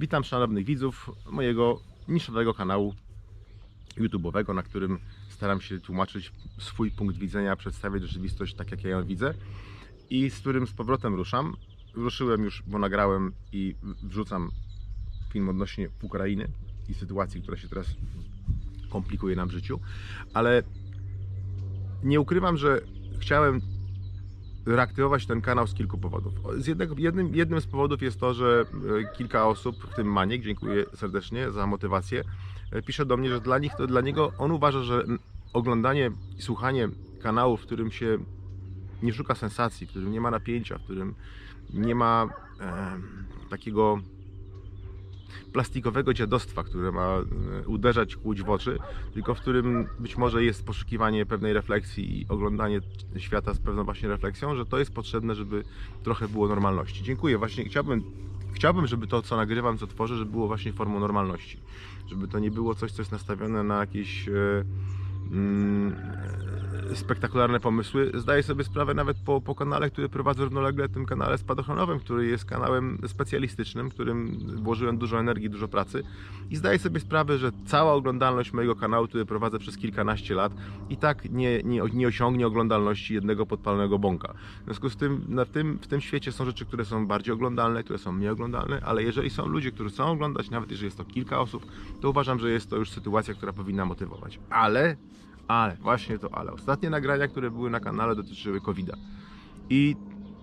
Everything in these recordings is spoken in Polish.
Witam szanownych widzów mojego niszowego kanału YouTube'owego, na którym staram się tłumaczyć swój punkt widzenia, przedstawiać rzeczywistość tak, jak ja ją widzę i z którym z powrotem ruszam. Ruszyłem już, bo nagrałem i wrzucam film odnośnie Ukrainy i sytuacji, która się teraz komplikuje nam w życiu, ale nie ukrywam, że chciałem reaktywować ten kanał z kilku powodów. Z jednego, jednym, jednym z powodów jest to, że e, kilka osób, w tym Maniek, dziękuję serdecznie za motywację, e, pisze do mnie, że dla nich to dla niego on uważa, że oglądanie i słuchanie kanału, w którym się nie szuka sensacji, w którym nie ma napięcia, w którym nie ma e, takiego plastikowego dziadostwa, które ma e, uderzać, kłuć w oczy, tylko w którym być może jest poszukiwanie pewnej refleksji i oglądanie świata z pewną właśnie refleksją, że to jest potrzebne, żeby trochę było normalności. Dziękuję. Właśnie chciałbym, chciałbym, żeby to, co nagrywam, co tworzę, żeby było właśnie formą normalności. Żeby to nie było coś, co jest nastawione na jakieś e, spektakularne pomysły. Zdaję sobie sprawę nawet po, po kanale, który prowadzę równolegle, tym kanale spadochronowym, który jest kanałem specjalistycznym, którym włożyłem dużo energii, dużo pracy i zdaję sobie sprawę, że cała oglądalność mojego kanału, który prowadzę przez kilkanaście lat i tak nie, nie, nie osiągnie oglądalności jednego podpalonego bąka. W związku z tym, na tym w tym świecie są rzeczy, które są bardziej oglądalne, które są mniej oglądalne, ale jeżeli są ludzie, którzy chcą oglądać, nawet jeżeli jest to kilka osób, to uważam, że jest to już sytuacja, która powinna motywować. Ale, ale, właśnie to ale. Ostatnie nagrania, które były na kanale dotyczyły COVID-a. I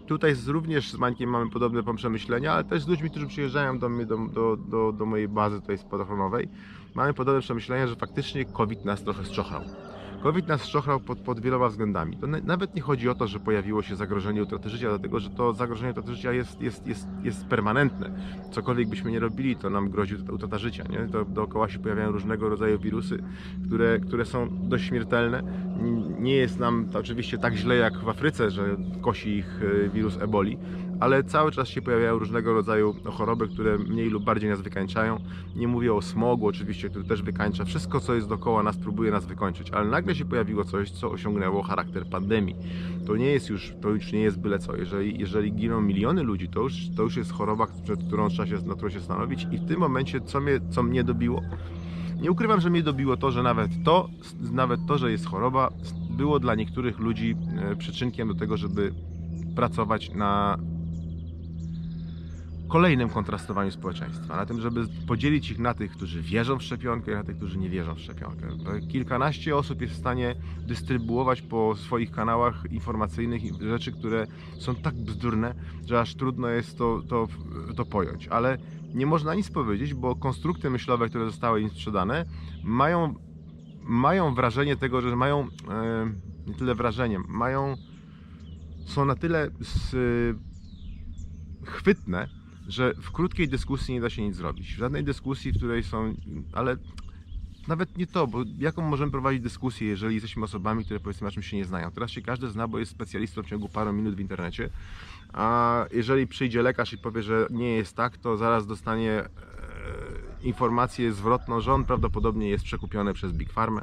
tutaj również z Mańkiem mamy podobne przemyślenia, ale też z ludźmi, którzy przyjeżdżają do mnie, do, do, do, do mojej bazy tutaj spadochronowej, mamy podobne przemyślenia, że faktycznie COVID nas trochę strzochrał. COVID nas szczochrał pod, pod wieloma względami. To na, nawet nie chodzi o to, że pojawiło się zagrożenie utraty życia, dlatego że to zagrożenie utraty życia jest, jest, jest, jest permanentne. Cokolwiek byśmy nie robili, to nam grozi utrata- życia. Nie? To dookoła się pojawiają różnego rodzaju wirusy, które, które są dość śmiertelne. Nie jest nam oczywiście tak źle jak w Afryce, że kosi ich e, wirus eboli, ale cały czas się pojawiają różnego rodzaju choroby, które mniej lub bardziej nas wykańczają. Nie mówię o smogu oczywiście, który też wykańcza. Wszystko, co jest dookoła nas, próbuje nas wykończyć, ale nagle się pojawiło coś, co osiągnęło charakter pandemii. To nie jest już, to już nie jest byle co. Jeżeli, jeżeli giną miliony ludzi, to już, to już jest choroba, przed którą trzeba się, na którą się stanowić i w tym momencie, co mnie, co mnie dobiło, nie ukrywam, że mnie dobiło to, że nawet to, nawet to, że jest choroba, było dla niektórych ludzi e, przyczynkiem do tego, żeby pracować na kolejnym kontrastowaniu społeczeństwa, na tym, żeby podzielić ich na tych, którzy wierzą w szczepionkę i na tych, którzy nie wierzą w szczepionkę. Kilkanaście osób jest w stanie dystrybuować po swoich kanałach informacyjnych rzeczy, które są tak bzdurne, że aż trudno jest to, to, to pojąć. Ale nie można nic powiedzieć, bo konstrukty myślowe, które zostały im sprzedane, mają, mają wrażenie tego, że mają e, nie tyle wrażeniem, mają są na tyle s, chwytne, że w krótkiej dyskusji nie da się nic zrobić. W żadnej dyskusji, w której są, ale nawet nie to, bo jaką możemy prowadzić dyskusję, jeżeli jesteśmy osobami, które powiedzmy na czymś się nie znają. Teraz się każdy zna, bo jest specjalistą w ciągu paru minut w internecie, a jeżeli przyjdzie lekarz i powie, że nie jest tak, to zaraz dostanie e, informację zwrotną, że on prawdopodobnie jest przekupiony przez Big Pharma,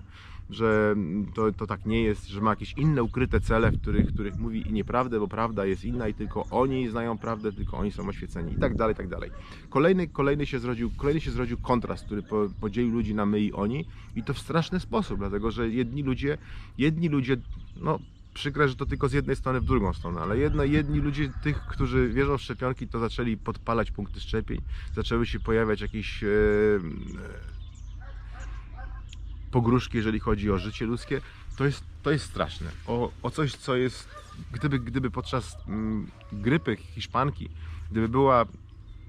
że to, to tak nie jest, że ma jakieś inne ukryte cele, w których, których mówi nieprawdę, bo prawda jest inna i tylko oni znają prawdę, tylko oni są oświeceni i tak dalej, i tak dalej. Kolejny, kolejny, się zrodził, kolejny się zrodził kontrast, który po, podzielił ludzi na my i oni i to w straszny sposób, dlatego że jedni ludzie, jedni ludzie, no przykre, że to tylko z jednej strony w drugą stronę, ale jedno, jedni ludzie, tych, którzy wierzą w szczepionki, to zaczęli podpalać punkty szczepień, zaczęły się pojawiać jakieś e, pogróżki, jeżeli chodzi o życie ludzkie, to jest, to jest straszne. O, o coś, co jest, gdyby, gdyby podczas mm, grypy hiszpanki, gdyby była,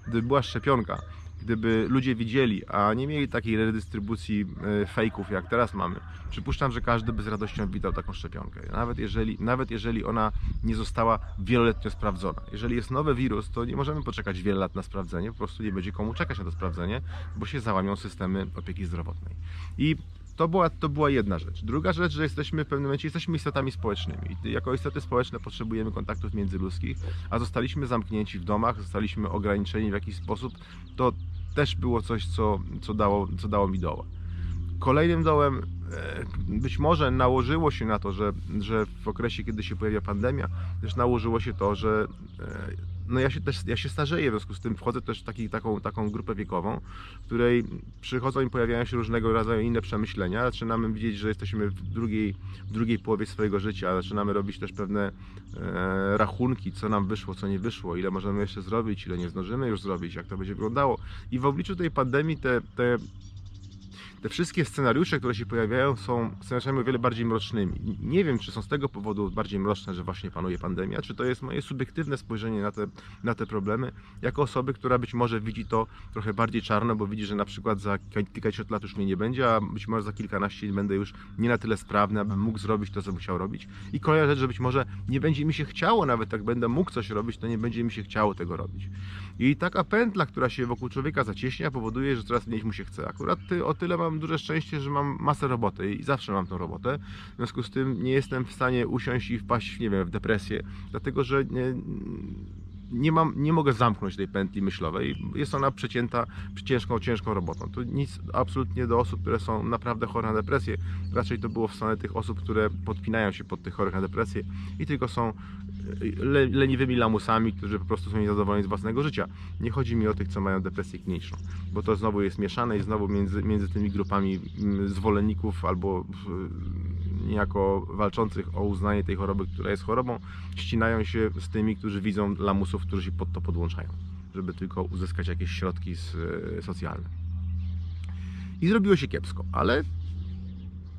gdyby była szczepionka, gdyby ludzie widzieli, a nie mieli takiej redystrybucji e, fejków, jak teraz mamy, przypuszczam, że każdy by z radością witał taką szczepionkę. Nawet jeżeli, nawet jeżeli ona nie została wieloletnio sprawdzona. Jeżeli jest nowy wirus, to nie możemy poczekać wiele lat na sprawdzenie, po prostu nie będzie komu czekać na to sprawdzenie, bo się załamią systemy opieki zdrowotnej. I to była, to była jedna rzecz. Druga rzecz, że jesteśmy w pewnym momencie jesteśmy istotami społecznymi. I jako istoty społeczne potrzebujemy kontaktów międzyludzkich, a zostaliśmy zamknięci w domach, zostaliśmy ograniczeni w jakiś sposób. To też było coś, co, co, dało, co dało mi doła. Kolejnym dołem e, być może nałożyło się na to, że, że w okresie, kiedy się pojawia pandemia, też nałożyło się to, że e, no ja się też ja się starzeję, w związku z tym wchodzę też w taki, taką, taką grupę wiekową, w której przychodzą i pojawiają się różnego rodzaju inne przemyślenia. Zaczynamy widzieć, że jesteśmy w drugiej, w drugiej połowie swojego życia, zaczynamy robić też pewne e, rachunki, co nam wyszło, co nie wyszło, ile możemy jeszcze zrobić, ile nie zdążymy już zrobić, jak to będzie wyglądało. I w obliczu tej pandemii te, te te wszystkie scenariusze, które się pojawiają, są scenariuszami o wiele bardziej mrocznymi. Nie wiem, czy są z tego powodu bardziej mroczne, że właśnie panuje pandemia, czy to jest moje subiektywne spojrzenie na te, na te problemy, jako osoby, która być może widzi to trochę bardziej czarno, bo widzi, że na przykład za kilkadziesiąt lat już mnie nie będzie, a być może za kilkanaście będę już nie na tyle sprawny, abym mógł zrobić to, co musiał robić. I kolejna rzecz, że być może nie będzie mi się chciało, nawet jak będę mógł coś robić, to nie będzie mi się chciało tego robić. I taka pętla, która się wokół człowieka zacieśnia, powoduje, że coraz mniej mu się chce. Akurat ty, o tyle mam duże szczęście, że mam masę roboty i zawsze mam tą robotę. W związku z tym nie jestem w stanie usiąść i wpaść, nie wiem, w depresję, dlatego że nie, nie, mam, nie mogę zamknąć tej pętli myślowej. Jest ona przecięta ciężką, ciężką robotą. To nic absolutnie do osób, które są naprawdę chore na depresję. Raczej to było w stronę tych osób, które podpinają się pod tych chorych na depresję i tylko są le, leniwymi lamusami, którzy po prostu są niezadowoleni z własnego życia. Nie chodzi mi o tych, co mają depresję kliniczną, bo to znowu jest mieszane i znowu między, między tymi grupami mm, zwolenników albo niejako walczących o uznanie tej choroby, która jest chorobą, ścinają się z tymi, którzy widzą lamusów, którzy się pod to podłączają, żeby tylko uzyskać jakieś środki y, socjalne. I zrobiło się kiepsko, ale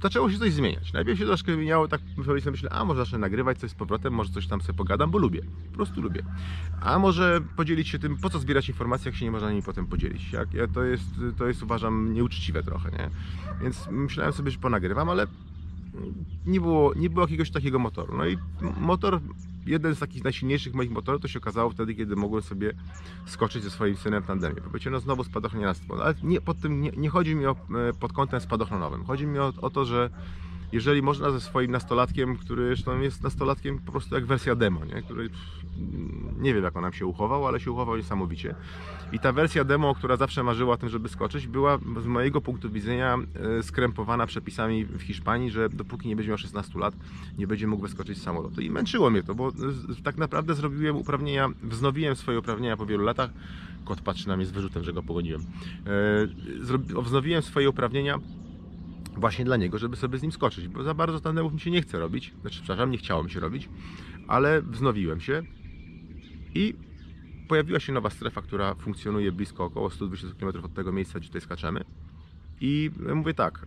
zaczęło się coś zmieniać. Najpierw się troszkę zmieniało, tak sobie myślę, a może zacznę nagrywać coś z powrotem, może coś tam sobie pogadam, bo lubię, po prostu lubię. A może podzielić się tym, po co zbierać informacje, jak się nie można nimi potem podzielić. Jak, ja, to, jest, to jest uważam nieuczciwe trochę, nie? Więc myślałem sobie, że ponagrywam, ale nie było, nie było jakiegoś takiego motoru. No i motor, jeden z takich najsilniejszych moich motorów, to się okazało wtedy, kiedy mogłem sobie skoczyć ze swoim synem w tandemie. Powiecie, no znowu spadochroniarstwo, ale nie, pod tym, nie, nie chodzi mi o, e, pod kątem spadochronowym. Chodzi mi o, o to, że jeżeli można ze swoim nastolatkiem, który zresztą jest nastolatkiem po prostu jak wersja demo, nie? który nie wiem jak on nam się uchował, ale się uchował niesamowicie. I ta wersja demo, która zawsze marzyła o tym, żeby skoczyć, była z mojego punktu widzenia e, skrępowana przepisami w Hiszpanii, że dopóki nie będzie miał 16 lat, nie będzie mógł wyskoczyć z samolotu. I męczyło mnie to, bo tak naprawdę zrobiłem uprawnienia, wznowiłem swoje uprawnienia po wielu latach. Kot patrzy na mnie z wyrzutem, że go pogoniłem. E, Wznowiłem swoje uprawnienia właśnie dla niego, żeby sobie z nim skoczyć, bo za bardzo tandemów mi się nie chce robić, znaczy przepraszam, nie chciało mi się robić, ale wznowiłem się i pojawiła się nowa strefa, która funkcjonuje blisko około 120 km od tego miejsca, gdzie tutaj skaczemy. I mówię tak,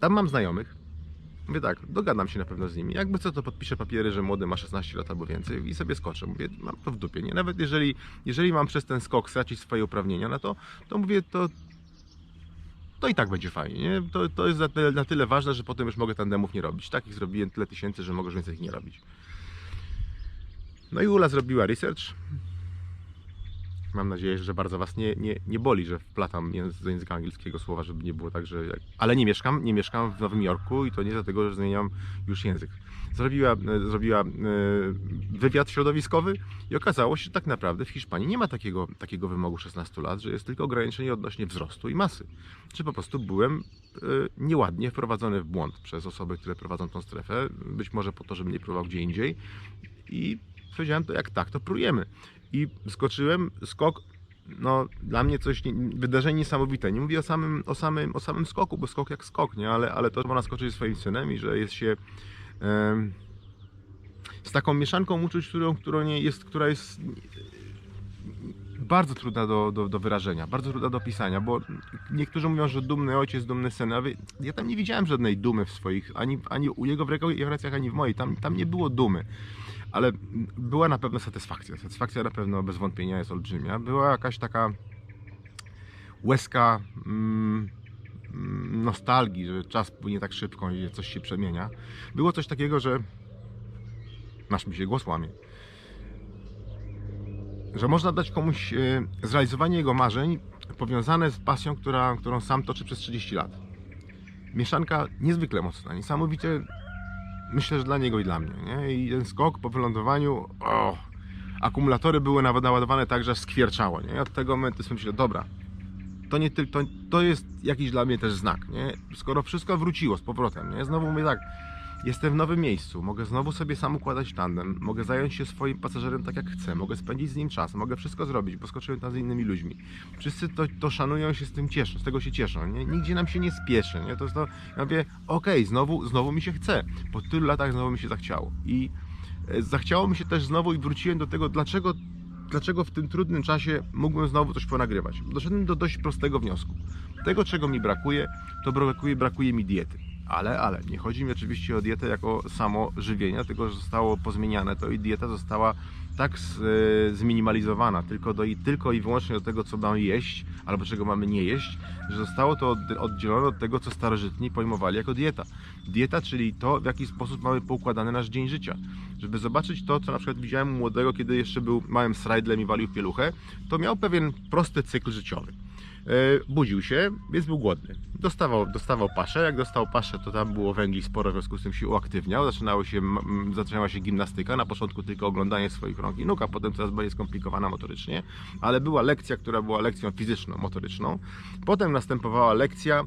tam mam znajomych, mówię tak, dogadam się na pewno z nimi, jakby co to podpiszę papiery, że młody ma 16 lat albo więcej i sobie skoczę, mówię, mam to w dupie, nie, nawet jeżeli, jeżeli mam przez ten skok stracić swoje uprawnienia na to, to mówię, to to i tak będzie fajnie. Nie? To, to jest na tyle, na tyle ważne, że potem już mogę tandemów nie robić. Takich zrobiłem tyle tysięcy, że mogę już więcej ich nie robić. No i Ula zrobiła research. Mam nadzieję, że bardzo Was nie, nie, nie boli, że wplatam z języka angielskiego słowa, żeby nie było tak, że... Ale nie mieszkam, nie mieszkam w Nowym Jorku i to nie dlatego, że zmieniam już język. Zrobiła, e, zrobiła e, wywiad środowiskowy i okazało się, że tak naprawdę w Hiszpanii nie ma takiego, takiego wymogu 16 lat, że jest tylko ograniczenie odnośnie wzrostu i masy. Czy po prostu byłem e, nieładnie wprowadzony w błąd przez osoby, które prowadzą tą strefę, być może po to, żebym nie próbował gdzie indziej i powiedziałem to jak tak, to prójemy. I skoczyłem, skok, no dla mnie coś, nie- wydarzenie niesamowite. Nie mówię o samym, o samym, o samym skoku, bo skok jak skok, nie? Ale, ale to, że można skoczyć ze swoim synem i że jest się z taką mieszanką uczuć, którą, którą nie jest, która jest bardzo trudna do, do, do wyrażenia, bardzo trudna do opisania, bo niektórzy mówią, że dumny ojciec, dumny syn, a wy- ja tam nie widziałem żadnej dumy w swoich, ani, ani u jego w relacjach, ani w mojej, tam, tam nie było dumy, ale była na pewno satysfakcja, satysfakcja na pewno bez wątpienia jest olbrzymia, była jakaś taka łezka mm, mm, nostalgii, że czas płynie tak szybko i coś się przemienia. Było coś takiego, że nasz mi się głos łamie że można dać komuś e, zrealizowanie jego marzeń powiązane z pasją, która, którą sam toczy przez 30 lat. Mieszanka niezwykle mocna, niesamowicie myślę, że dla niego i dla mnie. Nie? I ten skok po wylądowaniu, akumulatory były nawet naładowane tak, że skwierczało. Nie? I od tego momentu sobie myślę, dobra, to, nie, to, to jest jakiś dla mnie też znak. Nie? Skoro wszystko wróciło z powrotem, nie? znowu mówię tak, jestem w nowym miejscu, mogę znowu sobie sam układać tandem, mogę zająć się swoim pasażerem tak jak chcę, mogę spędzić z nim czas, mogę wszystko zrobić, bo skoczyłem tam z innymi ludźmi. Wszyscy to, to szanują się z tym cieszą, z tego się cieszą, nie? nigdzie nam się nie spieszy, nie? to jest to, ja mówię, okej, znowu, znowu mi się chce, po tylu latach znowu mi się zachciało i e, zachciało mi się też znowu i wróciłem do tego, dlaczego dlaczego w tym trudnym czasie mógłbym znowu coś ponagrywać. Doszedłem do dość prostego wniosku. Tego, czego mi brakuje, to brakuje, brakuje mi diety. Ale, ale, nie chodzi mi oczywiście o dietę jako samo żywienie, tylko że zostało pozmieniane to i dieta została tak z, e, zminimalizowana tylko, do, i, tylko i wyłącznie do tego, co mamy jeść, albo czego mamy nie jeść, że zostało to od, oddzielone od tego, co starożytni pojmowali jako dieta. Dieta, czyli to, w jaki sposób mamy poukładany nasz dzień życia. Żeby zobaczyć to, co na przykład widziałem młodego, kiedy jeszcze był małym srajdlem i walił pieluchę, to miał pewien prosty cykl życiowy. E, budził się, więc był głodny. Dostawał, dostawał paszę. Jak dostał paszę, to tam było węgli sporo, w związku z tym się uaktywniał. Zaczynało się, zaczynała się gimnastyka. Na początku tylko oglądanie swoich rąk i nóg, a potem coraz bardziej skomplikowana motorycznie. Ale była lekcja, która była lekcją fizyczną, motoryczną. Potem następowała lekcja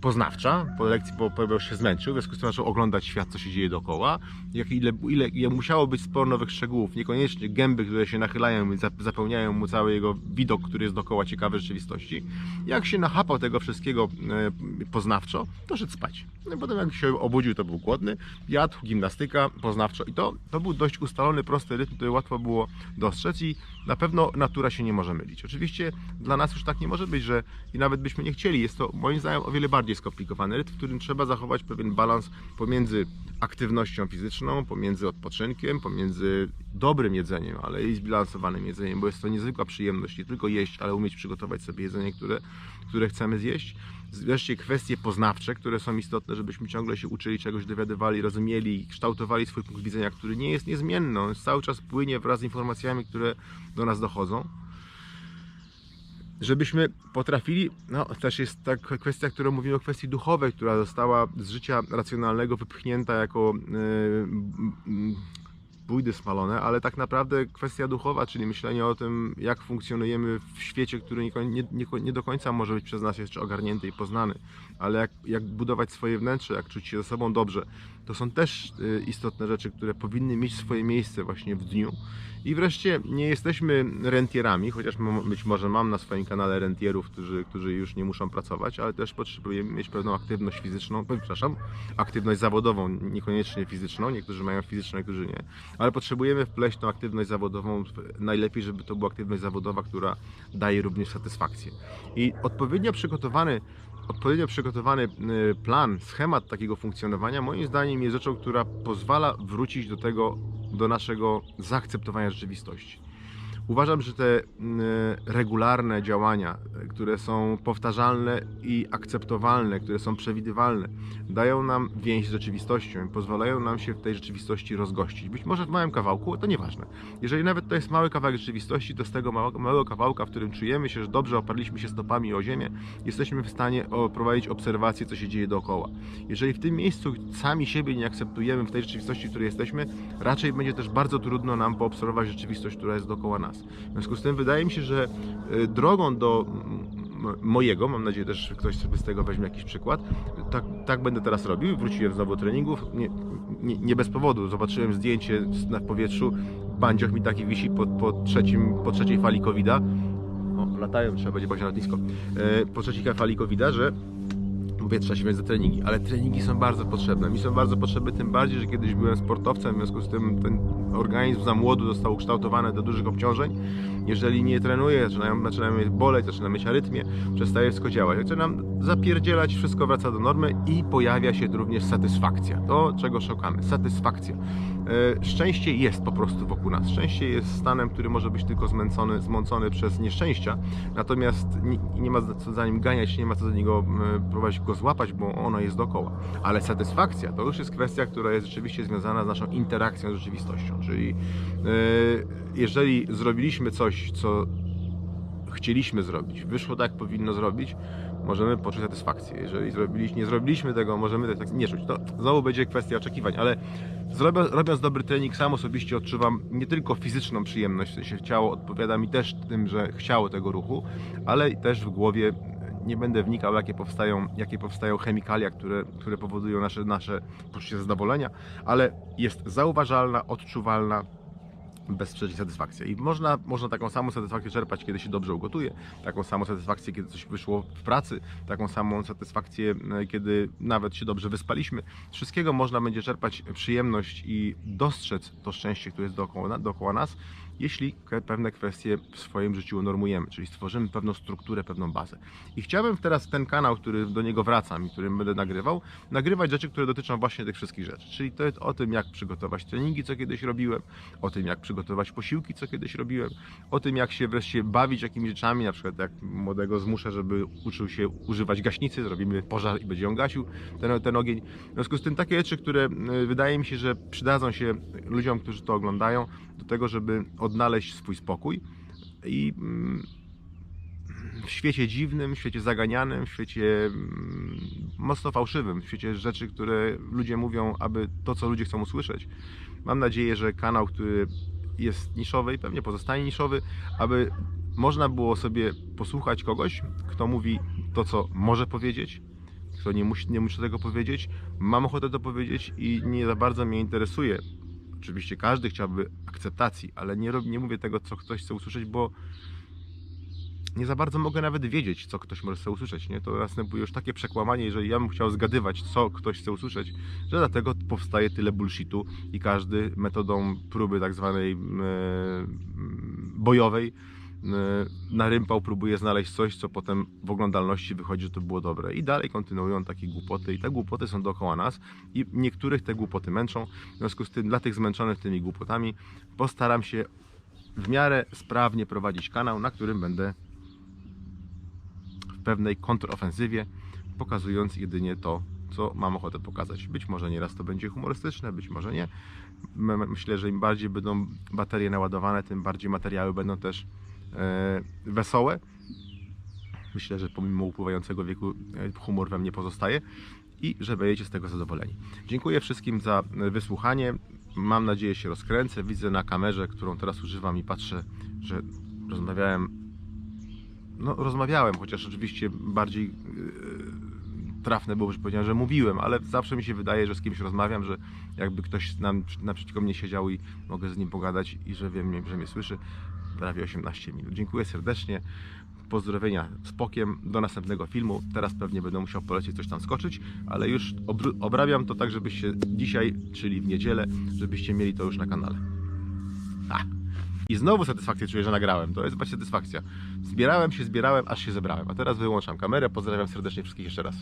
poznawcza, po lekcji, bo, bo się zmęczył, w związku z tym zaczął oglądać świat, co się dzieje dookoła, jak ile, ile, ile musiało być sporo nowych szczegółów, niekoniecznie gęby, które się nachylają i zap- zapełniają mu cały jego widok, który jest dookoła ciekawy rzeczywistości. Jak się nachapał tego wszystkiego e, poznawczo, to szedł spać. No i potem jak się obudził, to był głodny, jadł, gimnastyka, poznawczo i to, to był dość ustalony, prosty rytm, który łatwo było dostrzec i na pewno natura się nie może mylić. Oczywiście dla nas już tak nie może być, że i nawet byśmy nie chcieli, jest to moim zdaniem o wiele bardziej skomplikowany rytm, w którym trzeba zachować pewien balans pomiędzy aktywnością fizyczną, pomiędzy odpoczynkiem, pomiędzy dobrym jedzeniem, ale i zbilansowanym jedzeniem, bo jest to niezwykła przyjemność nie tylko jeść, ale umieć przygotować sobie jedzenie, które, które chcemy zjeść. Wreszcie kwestie poznawcze, które są istotne, żebyśmy ciągle się uczyli czegoś, dowiadywali, rozumieli, kształtowali swój punkt widzenia, który nie jest niezmienny, on cały czas płynie wraz z informacjami, które do nas dochodzą żebyśmy potrafili, no też jest ta kwestia, którą mówimy o kwestii duchowej, która została z życia racjonalnego wypchnięta jako yy, bójdy smalone, ale tak naprawdę kwestia duchowa, czyli myślenie o tym, jak funkcjonujemy w świecie, który nie, nie, nie, do końca może być przez nas jeszcze ogarnięty i poznany, ale jak, jak budować swoje wnętrze, jak czuć się ze sobą dobrze, to są też y, istotne rzeczy, które powinny mieć swoje miejsce właśnie w dniu. I wreszcie nie jesteśmy rentierami, chociaż być może mam na swoim kanale rentierów, którzy, którzy już nie muszą pracować, ale też potrzebujemy mieć pewną aktywność fizyczną, przepraszam, aktywność zawodową, niekoniecznie fizyczną, niektórzy mają fizyczną, niektórzy nie, ale potrzebujemy wpleść tą aktywność zawodową, najlepiej, żeby to była aktywność zawodowa, która daje również satysfakcję. I odpowiednio przygotowany odpowiednio przygotowany y, plan, schemat takiego funkcjonowania, moim zdaniem jest rzeczą, która pozwala wrócić do tego, do naszego zaakceptowania rzeczywistości. Uważam, że te y, regularne działania, które są powtarzalne i akceptowalne, które są przewidywalne, dają nam więź z rzeczywistością i pozwalają nam się w tej rzeczywistości rozgościć. Być może w małym kawałku, to nieważne. Jeżeli nawet to jest mały kawałek rzeczywistości, to z tego małego, kawałka, w którym czujemy się, że dobrze oparliśmy się stopami o ziemię, jesteśmy w stanie prowadzić obserwację, co się dzieje dookoła. Jeżeli w tym miejscu sami siebie nie akceptujemy w tej rzeczywistości, w której jesteśmy, raczej będzie też bardzo trudno nam poobserwować rzeczywistość, która jest dookoła nas. W związku z tym wydaje mi się, że y, drogą do mojego, mam nadzieję też, ktoś sobie z tego weźmie jakiś przykład, tak, tak będę teraz robił, wróciłem znowu do treningów, nie, nie, nie bez powodu, zobaczyłem zdjęcie na powietrzu, bandzioch mi taki wisi po, po, trzecim, po trzeciej fali covid o, latają, trzeba będzie bać na lotnisko, e, po trzeciej fali covid że mówię, trzeba się wziąć za treningi, ale treningi są bardzo potrzebne. Mi są bardzo potrzebne tym bardziej, że kiedyś byłem sportowcem, w związku z tym ten organizm za młodu został ukształtowany do dużych obciążeń. Jeżeli nie trenuję, zaczynam mnie boleć, zaczynam mieć arytmię, przestaje wszystko działać. Zaczynam zapierdzielać, wszystko wraca do normy i pojawia się również satysfakcja. To, czego szukamy. Satysfakcja. E, Szczęście jest po prostu wokół nas. Szczęście jest stanem, który może być tylko zmęcony, zmącony przez nieszczęścia, natomiast nie, nie ma co za nim ganiać, nie ma co za niego m, próbować go złapać, bo ono jest dookoła. Ale satysfakcja to już jest kwestia, która jest rzeczywiście związana z naszą interakcją z rzeczywistością. Czyli e, jeżeli zrobiliśmy coś, co chcieliśmy zrobić, wyszło tak, powinno zrobić, możemy poczuć satysfakcję. Jeżeli zrobiliśmy, nie zrobiliśmy tego, możemy tak nie czuć. To znowu będzie kwestia oczekiwań, ale robiąc dobry trening, sam osobiście odczuwam nie tylko fizyczną przyjemność, w sensie ciało odpowiada mi też tym, że chciało tego ruchu, ale też w głowie nie będę wnikał, jakie powstają, jakie powstają chemikalia, które, które powodują nasze, nasze poczucie zadowolenia, ale jest zauważalna, odczuwalna, bezsprzecznie satysfakcja. I można, można taką samą satysfakcję czerpać, kiedy się dobrze ugotuje, taką samą satysfakcję, kiedy coś wyszło w pracy, taką samą satysfakcję, e, kiedy nawet się dobrze wyspaliśmy. Wszystkiego można będzie czerpać przyjemność i dostrzec to szczęście, które jest dookoła, dookoła nas, jeśli pewne kwestie w swoim życiu normujemy, czyli stworzymy pewną strukturę, pewną bazę. I chciałbym teraz ten kanał, który do niego wracam i którym będę nagrywał, nagrywać rzeczy, które dotyczą właśnie tych wszystkich rzeczy. Czyli to jest o tym, jak przygotować treningi, co kiedyś robiłem, o tym, jak przygotować posiłki, co kiedyś robiłem, o tym, jak się wreszcie bawić jakimiś rzeczami, na przykład jak młodego zmuszę, żeby uczył się używać gaśnicy, zrobimy pożar i będzie ją gasił, ten, ten ogień. W związku z tym takie rzeczy, które y, wydaje mi się, że przydadzą się ludziom, którzy to oglądają, do tego, żeby odnaleźć swój spokój i mm, w świecie dziwnym, w świecie zaganianym, w świecie mm, mocno fałszywym, w świecie rzeczy, które ludzie mówią, aby to, co ludzie chcą usłyszeć. Mam nadzieję, że kanał, który jest niszowy i pewnie pozostanie niszowy, aby można było sobie posłuchać kogoś, kto mówi to, co może powiedzieć, kto nie musi, nie musi tego powiedzieć. Mam ochotę to powiedzieć i nie za bardzo mnie interesuje. Oczywiście każdy chciałby akceptacji, ale nie, nie mówię tego, co ktoś chce usłyszeć, bo nie za bardzo mogę nawet wiedzieć, co ktoś może chce usłyszeć. Nie? To następuje już takie przekłamanie, jeżeli ja bym chciał zgadywać, co ktoś chce usłyszeć, że dlatego powstaje tyle bullshitu i każdy metodą próby tak zwanej e, bojowej na rympał próbuje znaleźć coś, co potem w oglądalności wychodzi, że to było dobre. I dalej kontynuują takie głupoty i te głupoty są dookoła nas i niektórych te głupoty męczą. W związku z tym dla tych zmęczonych tymi głupotami postaram się w miarę sprawnie prowadzić kanał, na którym będę w pewnej kontrofensywie, pokazując jedynie to, co mam ochotę pokazać. Być może nieraz to będzie humorystyczne, być może nie. Myślę, że im bardziej będą baterie naładowane, tym bardziej materiały będą też wesołe. Myślę, że pomimo upływającego wieku e, humor we mnie pozostaje i że będziecie z tego zadowoleni. Dziękuję wszystkim za e, wysłuchanie. Mam nadzieję, że się rozkręcę. Widzę na kamerze, którą teraz używam i patrzę, że rozmawiałem no, rozmawiałem, chociaż oczywiście bardziej yy, trafne było, że powiedziałem, że mówiłem, ale zawsze mi się wydaje, że z kimś rozmawiam, że jakby ktoś nam, naprzeciwko mnie siedział i mogę z nim pogadać i że wiem, że mnie słyszy. Prawie 18 minut. Dziękuję serdecznie. Pozdrowienia z pokiem. Do następnego filmu. Teraz pewnie będę musiał polecieć coś tam skoczyć, ale już obr- obrabiam to tak, żebyście dzisiaj, czyli w niedzielę, żebyście mieli to już na kanale. A. I znowu satysfakcję czuję, że nagrałem. To jest właśnie satysfakcja. Zbierałem się, zbierałem, aż się zebrałem. A teraz wyłączam kamerę. Pozdrawiam serdecznie wszystkich jeszcze raz.